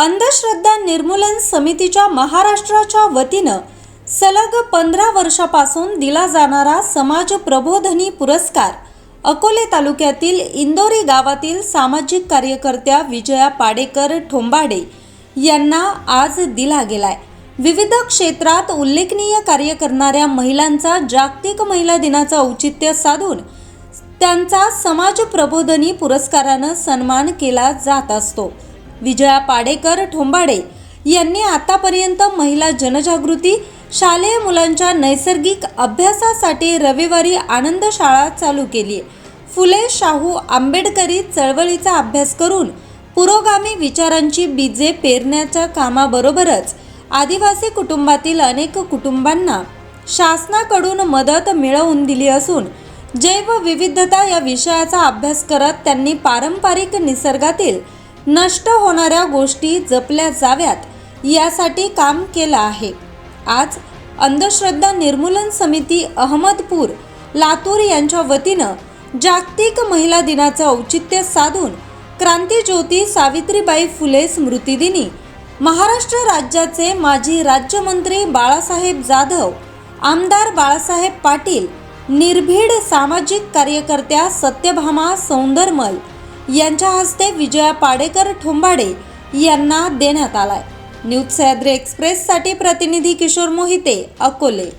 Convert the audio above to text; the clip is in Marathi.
अंधश्रद्धा निर्मूलन समितीच्या महाराष्ट्राच्या वतीनं सलग पंधरा वर्षापासून दिला जाणारा समाज प्रबोधनी पुरस्कार अकोले तालुक्यातील इंदोरी गावातील सामाजिक कार्यकर्त्या विजया पाडेकर ठोंबाडे यांना आज दिला गेलाय. विविध क्षेत्रात उल्लेखनीय कार्य करणाऱ्या महिलांचा जागतिक महिला दिनाचं औचित्य साधून त्यांचा समाज प्रबोधनी पुरस्कारानं सन्मान केला जात असतो. विजया पाडेकर ठोंबाडे यांनी आतापर्यंत महिला जनजागृती शालेय मुलांच्या नैसर्गिक अभ्यासासाठी रविवारी आनंद शाळा चालू केली. फुले शाहू आंबेडकरी चळवळीचा अभ्यास करून पुरोगामी विचारांची बीजे पेरण्याच्या कामाबरोबरच आदिवासी कुटुंबातील अनेक कुटुंबांना शासनाकडून मदत मिळवून दिली असून जैवविविधता या विषयाचा अभ्यास करत त्यांनी पारंपरिक निसर्गातील नष्ट होणाऱ्या गोष्टी जपल्या जाव्यात यासाठी काम केलं आहे. आज अंधश्रद्धा निर्मूलन समिती अहमदपूर लातूर यांच्या वतीनं जागतिक महिला दिनाचं औचित्य साधून क्रांतीज्योती सावित्रीबाई फुले स्मृतिदिनी महाराष्ट्र राज्याचे माजी राज्यमंत्री बाळासाहेब जाधव आमदार बाळासाहेब पाटील निर्भीड सामाजिक कार्यकर्त्या सत्यभामा सौंदरमल यांच्या हस्ते विजया पाडेकर ठोंबाडे यांना देण्यात आलाय. न्यूज सह्याद्री एक्सप्रेससाठी प्रतिनिधी किशोर मोहिते अकोले.